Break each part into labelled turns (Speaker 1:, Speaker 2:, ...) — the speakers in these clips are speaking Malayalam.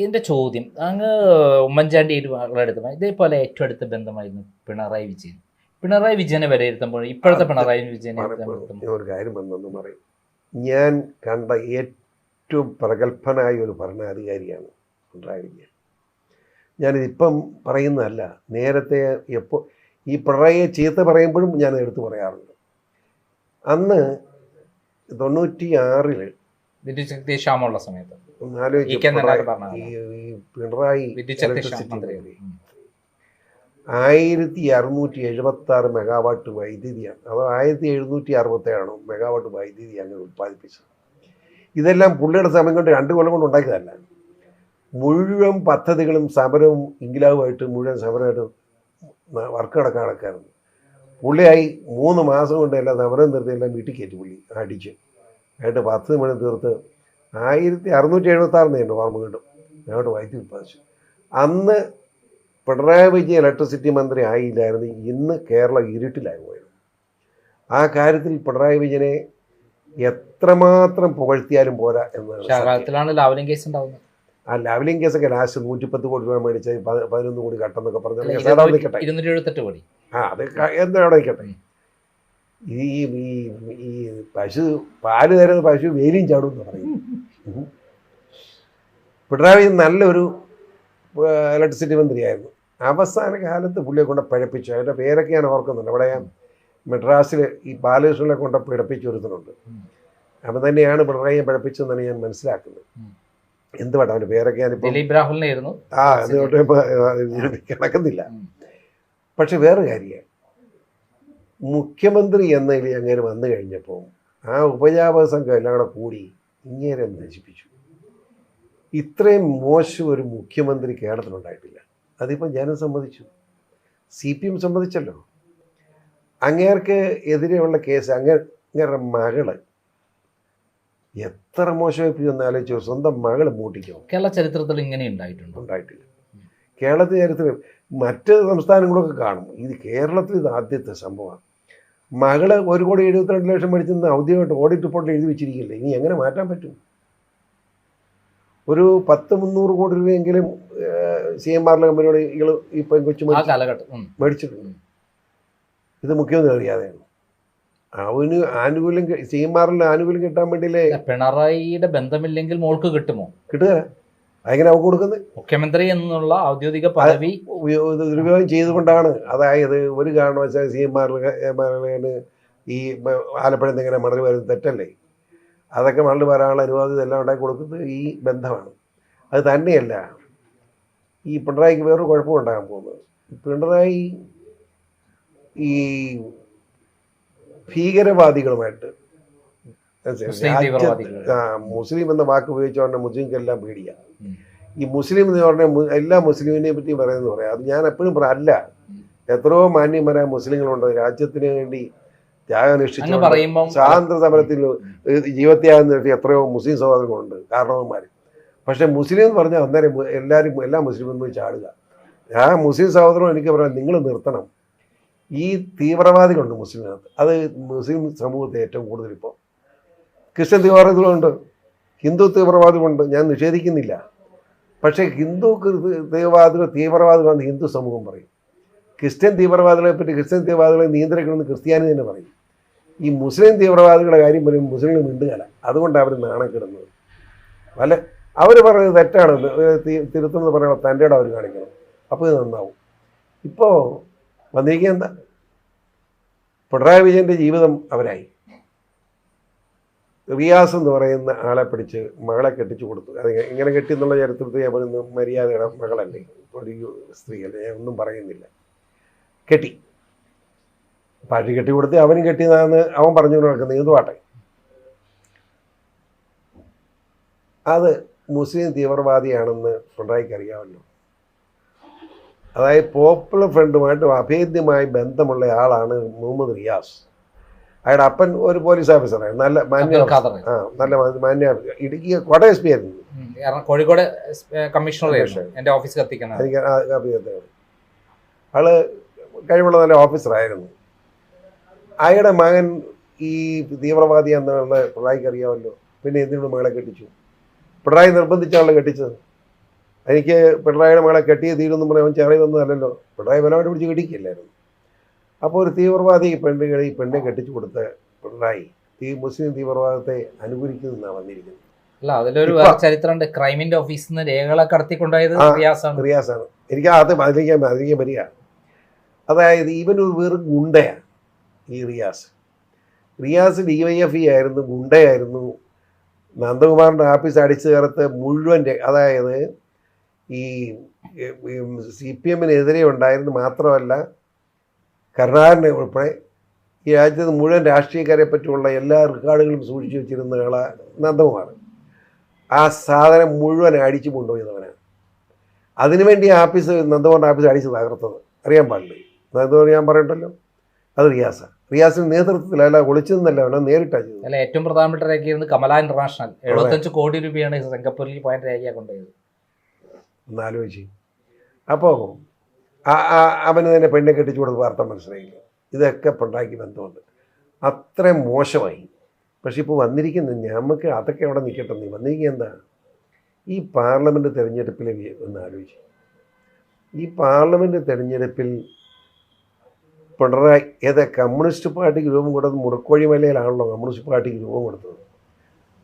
Speaker 1: ഇതിന്റെ ചോദ്യം. അങ്ങ് ഉമ്മൻചാണ്ടി എടുത്ത് ഇതേപോലെ ഏറ്റവും അടുത്ത ബന്ധമായിരുന്നു പിണറായി വിജയൻ. പിണറായി വിജയനെ വിലയിരുത്തുമ്പോൾ ഇപ്പോഴത്തെ പിണറായി വിജയനെ
Speaker 2: ഒരു കാര്യം വന്നെന്ന് പറയും. ഞാൻ കണ്ട ഏറ്റവും പ്രഗത്ഭനായ ഒരു ഭരണാധികാരിയാണ് പിണറായി വിജയൻ. ഞാനിതിപ്പം പറയുന്നതല്ല. നേരത്തെ എപ്പോൾ ഈ പിണറായിയെ ചീത്ത പറയുമ്പോഴും ഞാൻ എടുത്തു പറയാറുണ്ട്. അന്ന് തൊണ്ണൂറ്റി ആറിൽ
Speaker 1: വിദ്യുച്ഛക്തി ക്ഷാമമുള്ള സമയത്ത്.
Speaker 2: പിണറായി-. ആയിരത്തി അറുന്നൂറ്റി എഴുപത്തി ആറ് മെഗാവാട്ട് വൈദ്യുതിയാണ് അതോ ആയിരത്തി എഴുന്നൂറ്റി അറുപത്തി ഏഴാണോ മെഗാവാട്ട് വൈദ്യുതി അങ്ങനെ ഉത്പാദിപ്പിച്ചത് ഇതെല്ലാം പുള്ളിയുടെ സമയം കൊണ്ട് രണ്ട് കൊല്ലം കൊണ്ട് ഉണ്ടാക്കിയതല്ല. മുഴുവൻ പദ്ധതികളും സമരവും ഇംഗ്ലാവുമായിട്ട് മുഴുവൻ സമരമായിട്ട് വർക്ക് നടക്കാൻ നടക്കാറുണ്ട് പുള്ളിയായി മൂന്ന് മാസം കൊണ്ട് എല്ലാം സമരം നിർത്തി എല്ലാം വീട്ടിൽ കയറ്റി പുള്ളി അടിച്ച്. ആയിട്ട് പത്ത് മണി തീർത്ത് ആയിരത്തി അറുന്നൂറ്റി എഴുപത്തി ആറിന് എന്റെ ഓർമ്മ കിട്ടും. അങ്ങോട്ട് വൈദ്യുതി ഉത്പാദിച്ചു അന്ന് പിണറായി വിജയൻ ഇലക്ട്രിസിറ്റി മന്ത്രി ആയില്ലായിരുന്നു. ഇന്ന് കേരളം ഇരുട്ടിലായി പോയത്. ആ കാര്യത്തിൽ പിണറായി വിജയനെ എത്രമാത്രം പുകഴ്ത്തിയാലും പോരാ എന്നാണ്
Speaker 1: ലാവലിംഗ് കേസ് ഉണ്ടാവുന്നത്.
Speaker 2: ആ ലാവലിംഗ് കേസൊക്കെ ലാസ്റ്റ് നൂറ്റിപ്പത്ത് കോടി രൂപ മേടിച്ച് പതിനൊന്ന് കോടി കട്ടെന്നൊക്കെ
Speaker 1: പറഞ്ഞു
Speaker 2: പറഞ്ഞാൽ
Speaker 1: ഇരുന്നൂറ്റി- എഴുപത്തെട്ട് കോടി.
Speaker 2: ആ അത് എന്താ അവിടെ നിൽക്കട്ടെ ഈ ഈ ഈ പശു പാൽ തരുന്ന പശു വേലിയും ചാടും എന്ന് പറയും. പിണറായി നല്ലൊരു ഇലക്ട്രിസിറ്റി മന്ത്രിയായിരുന്നു. അവസാന കാലത്ത് പുള്ളിയെ കൊണ്ട് പഴപ്പിച്ചു. അതിന്റെ പേരൊക്കെ ഞാൻ ഓർക്കുന്നുണ്ട്. അവിടെ മെഡ്രാസിൽ ഈ ബാലകൃഷ്ണനെ കൊണ്ട് പിഴപ്പിച്ചു ഒരുത്തനുണ്ട്.
Speaker 1: ഉം.
Speaker 2: അവൻ തന്നെയാണ് പിണറായിയെ പഴപ്പിച്ചതെന്നാണ് ഞാൻ മനസ്സിലാക്കുന്നത്.
Speaker 1: എന്ത്
Speaker 2: എന്തുവാട്ടെ അവന്റെ പേരൊക്കെ ഞാനിപ്പോൾ ആ അതുകൊണ്ട് കിടക്കുന്നില്ല. പക്ഷെ വേറെ കാര്യം മുഖ്യമന്ത്രി എന്നതിൽ അങ്ങനെ വന്നു കഴിഞ്ഞപ്പോൾ ആ ഉപജാപക സംഘം എല്ലാം കൂടെ കൂടി ഇങ്ങനെ നശിപ്പിച്ചു. ഇത്രയും മോശം ഒരു മുഖ്യമന്ത്രി കേരളത്തിലുണ്ടായിട്ടില്ല അതിപ്പോൾ ഞാനും സമ്മതിച്ചു. സി പി എം സമ്മതിച്ചല്ലോ. അങ്ങേർക്ക് എതിരെയുള്ള കേസ് അങ്ങേ അങ്ങേരുടെ മകൾ എത്ര മോശമായി പോയി ഒന്ന് ആലോചിച്ചു സ്വന്തം മകൾ മൂട്ടിക്കോ.
Speaker 1: കേരള ചരിത്രത്തിൽ ഇങ്ങനെ ഉണ്ടായിട്ടുണ്ട്?
Speaker 2: ഉണ്ടായിട്ടില്ല. കേരളത്തിൽ ചരിത്രം മറ്റ് സംസ്ഥാനങ്ങളൊക്കെ കാണും. ഇത് കേരളത്തിൽ ഇത് ആദ്യത്തെ സംഭവമാണ്. മകൾ ഒരു കോടി എഴുപത്തിരണ്ട് ലക്ഷം മേടിച്ചെന്ന് ഔദ്യോഗികമായിട്ട് ഓഡിറ്റ് റിപ്പോർട്ടിൽ എഴുതി വെച്ചിരിക്കില്ല ഇനി എങ്ങനെ മാറ്റാൻ പറ്റും? ഒരു പത്ത് മുന്നൂറ് കോടി രൂപയെങ്കിലും സി എം ആറിലെ കമ്പനിയോട് ഇയാൾ ഈ പെൺകൊച്ചു മേടിച്ചിട്ടുണ്ട് ഇത് മുഖ്യമന്ത്രി അറിയാതെയാണ്. അവന് ആനുകൂല്യം സി എം ആറിൽ ആനുകൂല്യം കിട്ടാൻ വേണ്ടിയില്ലേ?
Speaker 1: പിണറായിയുടെ ബന്ധമില്ലെങ്കിൽ മോൾക്ക് കിട്ടുമോ?
Speaker 2: കിട്ടുക അതെങ്ങനെ അവർക്ക് കൊടുക്കുന്നത്
Speaker 1: മുഖ്യമന്ത്രി എന്നുള്ള ഔദ്യോഗിക പദവി
Speaker 2: ദുരുപയോഗം ചെയ്തുകൊണ്ടാണ്. അതായത് ഒരു കാരണവശാൽ സി എം ആറിന് ഈ ആലപ്പുഴ ആലപ്പുഴയിൽ നിന്ന് ഇങ്ങനെ മണൽ വരുന്നത് തെറ്റല്ലേ? അതൊക്കെ മണൽ വരാനുള്ള അനുവാദം ഇതെല്ലാം ഉണ്ടാക്കി കൊടുക്കുന്നത് ഈ ബന്ധമാണ്. അത് തന്നെയല്ല ഈ പിണറായിക്ക് വേറൊരു കുഴപ്പം ഉണ്ടാകാൻ പോകുന്നത്. പിണറായി ഈ ഭീകരവാദികളുമായിട്ട്
Speaker 1: മുസ്ലിം
Speaker 2: എന്ന വാക്ക് ഉപയോഗിച്ചുകൊണ്ട് മുസ്ലിംക്കെല്ലാം പേടിയാണ്. ഈ മുസ്ലിം എന്ന് പറഞ്ഞാൽ എല്ലാ മുസ്ലിമിനെ പറ്റി പറയുന്നത് പറയാം. അത് ഞാൻ എപ്പോഴും പറ അല്ല. എത്രയോ മാന്യന്മാരായ മുസ്ലിങ്ങളുണ്ട്. രാജ്യത്തിന് വേണ്ടി ത്യാഗം അനുഷ്ഠിച്ചു സ്വാതന്ത്ര്യ സമരത്തിൽ ജീവത്യാഗം നടത്തി എത്രയോ മുസ്ലിം സഹോദരങ്ങളുണ്ട് കാരണവന്മാർ പക്ഷെ മുസ്ലിം എന്ന് പറഞ്ഞാൽ അന്നേരം എല്ലാരും എല്ലാവരും എല്ലാ മുസ്ലിം എന്ന് ചാടുക. ആ മുസ്ലിം സഹോദരൻ എനിക്ക് പറയാം നിങ്ങൾ നിർത്തണം. ഈ തീവ്രവാദികളുണ്ട് മുസ്ലിമിനകത്ത്. അത് മുസ്ലിം സമൂഹത്തെ ഏറ്റവും കൂടുതൽ ഇപ്പോൾ ക്രിസ്ത്യൻ തീവ്രവാദികളുണ്ട് ഹിന്ദു തീവ്രവാദികളുണ്ട് ഞാൻ നിഷേധിക്കുന്നില്ല. പക്ഷേ ഹിന്ദു തീവ്രവാദികൾ തീവ്രവാദികളാണെന്ന് ഹിന്ദു സമൂഹം പറയും. ക്രിസ്ത്യൻ തീവ്രവാദികളെ പറ്റി ക്രിസ്ത്യൻ തീവ്രവാദികളെ നിയന്ത്രിക്കണമെന്ന് ക്രിസ്ത്യാനി തന്നെ പറയും. ഈ മുസ്ലിം തീവ്രവാദികളുടെ കാര്യം പറയുമ്പോൾ മുസ്ലിങ്ങൾ മിണ്ടുകയല്ല അതുകൊണ്ടാണ് അവർ നാണം കിടന്നത് അല്ല? അവർ പറയുന്നത് തെറ്റാണ്. തിരുത്തുന്നത് പറയണം തന്റെ ഇടം അവർ കാണിക്കണം. അപ്പോൾ ഇത് നന്നാവും. ഇപ്പോൾ വന്നിരിക്കുക എന്താ? പിണറായി വിജയന്റെ ജീവിതം അവരായി. റിയാസ് എന്ന് പറയുന്ന ആളെ പിടിച്ച് മകളെ കെട്ടിച്ചു കൊടുത്തു. അത് ഇങ്ങനെ കെട്ടി എന്നുള്ള ചരിത്രത്തിൽ ഞാൻ പറയുന്നത് മര്യാദയുടെ മകളല്ലേ? ഒരു സ്ത്രീയല്ലേ ഞാൻ ഒന്നും പറയുന്നില്ല. കെട്ടി. പാട്ടി കെട്ടി കൊടുത്ത് അവനും കെട്ടിയതാന്ന് അവൻ പറഞ്ഞു നടക്കുന്നത് ഇത് പാട്ടെ അത് മുസ്ലിം തീവ്രവാദിയാണെന്ന് പിണറായിക്ക് അറിയാമല്ലോ. അതായത് പോപ്പുലർ ഫ്രണ്ടുമായിട്ട് അഭേദ്യമായി ബന്ധമുള്ള ആളാണ് മുഹമ്മദ് റിയാസ്. അയാളുടെ അപ്പൻ ഒരു പോലീസ് ഓഫീസറായിരുന്നു നല്ല മാന്യ ആ നല്ല മാന്യ ഇടുക്കി കോട്ട എസ് പി ആയിരുന്നു.
Speaker 1: കോഴിക്കോട് കമ്മീഷണർ എന്റെ ഓഫീസ്
Speaker 2: എനിക്ക് അഭിയത്തെ ആൾ കഴിവുള്ള നല്ല ഓഫീസറായിരുന്നു. അയാളുടെ മകൻ ഈ തീവ്രവാദി എന്നുള്ള പിണറായിക്ക് അറിയാമല്ലോ. പിന്നെ എന്തിനോട് മകളെ കെട്ടിച്ചു? പിണറായി നിർബന്ധിച്ചാണല്ലോ കെട്ടിച്ചത്? എനിക്ക് പിണറായിയുടെ മകളെ കെട്ടിയേ തീരുമെന്ന് പറയാൻ ചെറിയ വന്നതല്ലല്ലോ പിണറായി ബലമായിട്ട് പിടിച്ച് കെട്ടിക്കില്ലായിരുന്നു. അപ്പോൾ ഒരു തീവ്രവാദി പെണ്ണുകളെ ഈ പെണ്ണെ കെട്ടിച്ചു കൊടുത്ത പിണറായി ഈ മുസ്ലിം തീവ്രവാദത്തെ അനുകൂലിക്കുന്നതാണ് വന്നിരിക്കുന്നത്.
Speaker 1: അല്ല അതിലൊരു ചരിത്രമുണ്ട്. ക്രൈമിന്റെ ഓഫീസിൽ നിന്ന് രേഖകളെ കടത്തിക്കൊണ്ടായത്. റിയാസാണ്.
Speaker 2: റിയാസാണ്. എനിക്ക് അത് അതിലേക്ക് അതിലേക്ക് വരിക അതായത് ഇവൻ ഒരു വെറും ഗുണ്ടയാണ് ഈ Riyas. Riyas D Y F I ആയിരുന്നു ഗുണ്ടയായിരുന്നു. നന്ദകുമാറിന്റെ ആഫീസ് അടിച്ചു ചേർത്ത് മുഴുവൻ അതായത് ഈ സി പി എമ്മിനെതിരെ ഉണ്ടായിരുന്നു മാത്രമല്ല കരുണാകരനെ ഉൾപ്പെടെ ഈ രാജ്യത്ത് മുഴുവൻ രാഷ്ട്രീയക്കാരെ പറ്റിയുള്ള എല്ലാ റെക്കോർഡുകളും സൂക്ഷിച്ചു വെച്ചിരുന്ന ആളാ നന്ദകുമാർ ആ സാധനം മുഴുവൻ അടിച്ചു കൊണ്ടുപോയതവനാണ്. അതിനുവേണ്ടി ആഫീസ് നന്ദകുമാറിന്റെ ആഫീസ് അടിച്ച് തകർത്തത്. അറിയാൻ പാടില്ല? നന്ദകുമാർ ഞാൻ പറയണ്ടല്ലോ? അത് റിയാസാണ് റിയാസിന് നേതൃത്വത്തിൽ അല്ല ഒളിച്ചു നിന്നല്ല അവനെ നേരിട്ടാ ചെയ്തത്.
Speaker 1: അല്ല ഏറ്റവും പ്രധാനപ്പെട്ട രേഖയായിരുന്നു കമല ഇന്റർനാഷണൽ. എഴുപത്തഞ്ച് കോടി രൂപയാണ് സിംഗപ്പൂരിൽ പോയ രേഖയാണ് കൊണ്ടുപോയത്.
Speaker 2: എന്നാലോചിച്ച് അപ്പോൾ അവന് തന്നെ പെണ്ണെ കെട്ടിച്ചു കൊടുത്ത് വാർത്ത മനസ്സിലായില്ല? ഇതൊക്കെ പിണറായിക്ക് ബന്ധമുണ്ട് അത്രയും മോശമായി. പക്ഷെ ഇപ്പോൾ വന്നിരിക്കുന്നത് ഞമ്മക്ക് അതൊക്കെ അവിടെ നിൽക്കട്ടെ നീ വന്നിരിക്കുക എന്താ? ഈ പാർലമെന്റ് തെരഞ്ഞെടുപ്പിൽ ഒന്ന് ആലോചിച്ചു. ഈ പാർലമെന്റ് തിരഞ്ഞെടുപ്പിൽ പിണറായി ഏതാ കമ്മ്യൂണിസ്റ്റ് പാർട്ടിക്ക് രൂപം കൊടുത്തത് മുടക്കോഴി മലയിലാണല്ലോ കമ്മ്യൂണിസ്റ്റ് പാർട്ടിക്ക് രൂപം കൊടുത്തത്.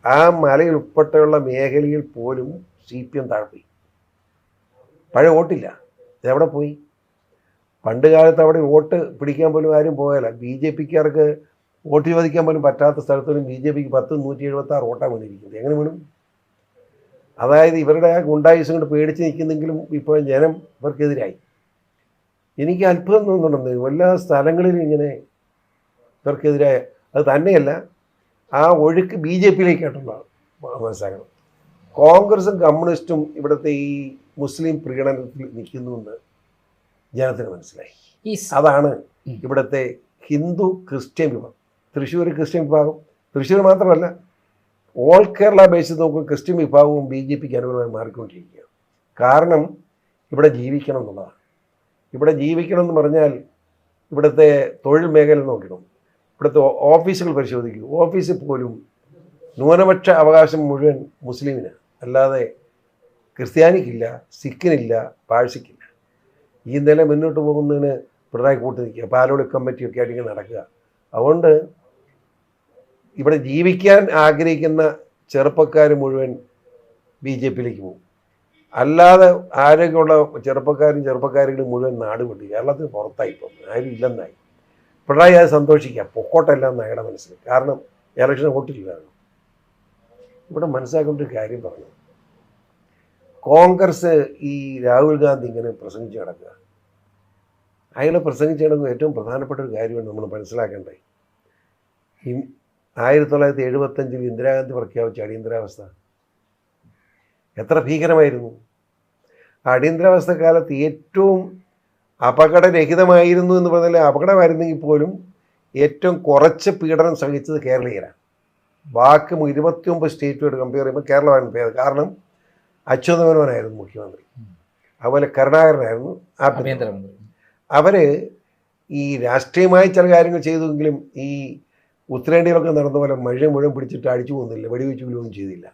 Speaker 2: ആ മലയിൽ ഉൾപ്പെട്ടുള്ള മേഖലയിൽ പോലും സി പി എം താഴ്ത്തി പഴയ വോട്ടില്ല. ഇതെവിടെ പോയി? പണ്ട് കാലത്ത് അവിടെ വോട്ട് പിടിക്കാൻ പോലും ആരും പോയല്ല. ബി ജെ പിക്കാർക്ക് വോട്ട് ചോദിക്കാൻ പോലും പറ്റാത്ത സ്ഥലത്തൊന്നും ബി ജെ പിക്ക് പത്ത് നൂറ്റി എഴുപത്തി ആറ് വോട്ടാണ് വന്നിരിക്കുന്നത്. എങ്ങനെ വേണം? അതായത് ഇവരുടെ ആ ഗുണ്ടായുസം കൊണ്ട് പേടിച്ച് നിൽക്കുന്നെങ്കിലും ഇപ്പോൾ ജനം ഇവർക്കെതിരായി. എനിക്ക് അത്ഭുതം തോന്നുന്നുണ്ട് എല്ലാ സ്ഥലങ്ങളിലും ഇങ്ങനെ ഇവർക്കെതിരായ അത് തന്നെയല്ല ആ ഒഴുക്ക് ബി ജെ പിയിലേക്കായിട്ടുള്ള മനസ്സിലാക്കണം കോൺഗ്രസും കമ്മ്യൂണിസ്റ്റും ഇവിടുത്തെ ഈ മുസ്ലിം പ്രീണനത്തിൽ നിൽക്കുന്നുവെന്ന് ജനത്തിന് മനസ്സിലായി. അതാണ് ഇവിടുത്തെ ഹിന്ദു ക്രിസ്ത്യൻ വിഭാഗം തൃശ്ശൂർ ക്രിസ്ത്യൻ വിഭാഗം. തൃശ്ശൂർ മാത്രമല്ല ഓൾ കേരള ബേസ് നോക്കുമ്പോൾ ക്രിസ്ത്യൻ വിഭാഗവും ബി ജെ പിക്ക് അനുകൂലമായി മാറിക്കൊണ്ടിരിക്കുകയാണ്. കാരണം ഇവിടെ ജീവിക്കണം എന്നുള്ളതാണ്. ഇവിടെ ജീവിക്കണം എന്ന് പറഞ്ഞാൽ ഇവിടുത്തെ തൊഴിൽ മേഖല നോക്കണം ഇവിടുത്തെ ഓഫീസുകൾ പരിശോധിക്കും. ഓഫീസിൽ പോലും ന്യൂനപക്ഷ അവകാശം മുഴുവൻ മുസ്ലിമിന് അല്ലാതെ ക്രിസ്ത്യാനിക്കില്ല സിഖിനില്ല പാഴ്സിക്കില്ല. ഈ നില മുന്നോട്ട് പോകുന്നതിന് പിണറായി കൂട്ടി നിൽക്കുക പാലോളി കമ്മിറ്റിയൊക്കെ ആയിട്ട് നടക്കുക. അതുകൊണ്ട് ഇവിടെ ജീവിക്കാൻ ആഗ്രഹിക്കുന്ന ചെറുപ്പക്കാർ മുഴുവൻ ബി ജെ പിയിലേക്ക് പോകും. അല്ലാതെ ആരോഗ്യമുള്ള ചെറുപ്പക്കാരും ചെറുപ്പക്കാരികളും മുഴുവൻ നാട് വിട്ടു. കേരളത്തിന് പുറത്തായി ഇപ്പം ആരും ഇല്ലെന്നായി. പിണറായി അത് സന്തോഷിക്കുക. പൊക്കോട്ടല്ല എന്ന് അയാളുടെ മനസ്സിൽ. കാരണം ഇലക്ഷൻ വോട്ടില്ലായിരുന്നു. ഇവിടെ മനസ്സിലാക്കേണ്ട ഒരു കാര്യം പറഞ്ഞു. കോൺഗ്രസ് ഈ രാഹുൽ ഗാന്ധി ഇങ്ങനെ പ്രസംഗിച്ച് കിടക്കുക. അയാൾ പ്രസംഗിച്ച് കിടക്കുന്ന ഏറ്റവും പ്രധാനപ്പെട്ട ഒരു കാര്യമാണ് നമ്മൾ മനസ്സിലാക്കേണ്ടത്. ഈ ആയിരത്തി തൊള്ളായിരത്തി എഴുപത്തഞ്ചിൽ ഇന്ദിരാഗാന്ധി പ്രഖ്യാപിച്ച അടിയന്തരാവസ്ഥ എത്ര ഭീകരമായിരുന്നു. അടിയന്തരാവസ്ഥ കാലത്ത് ഏറ്റവും അപകടരഹിതമായിരുന്നു എന്ന് പറഞ്ഞാൽ അപകടമായിരുന്നെങ്കിൽ പോലും ഏറ്റവും കുറച്ച് പീഡനം സഹിച്ചത് കേരളീയരാണ് ബാക്കി ഇരുപത്തിയൊമ്പത് സ്റ്റേറ്റുമായിട്ട് കമ്പയർ ചെയ്യുമ്പോൾ കേരളമാണ് കാരണം അച്യുതമേനോനായിരുന്നു മുഖ്യമന്ത്രി. അതുപോലെ കരുണാകരനായിരുന്നു ആഭ്യന്തര
Speaker 1: ആഭ്യന്തരമന്ത്രി.
Speaker 2: അവർ ഈ രാഷ്ട്രീയമായി ചില കാര്യങ്ങൾ ചെയ്തുവെങ്കിലും ഈ ഉത്തരേന്ത്യയിലൊക്കെ നടന്ന പോലെ മഴ മുഴുവൻ പിടിച്ചിട്ട് അടിച്ചു പോകുന്നില്ല വെടിവെച്ച് പോലും ചെയ്തില്ല.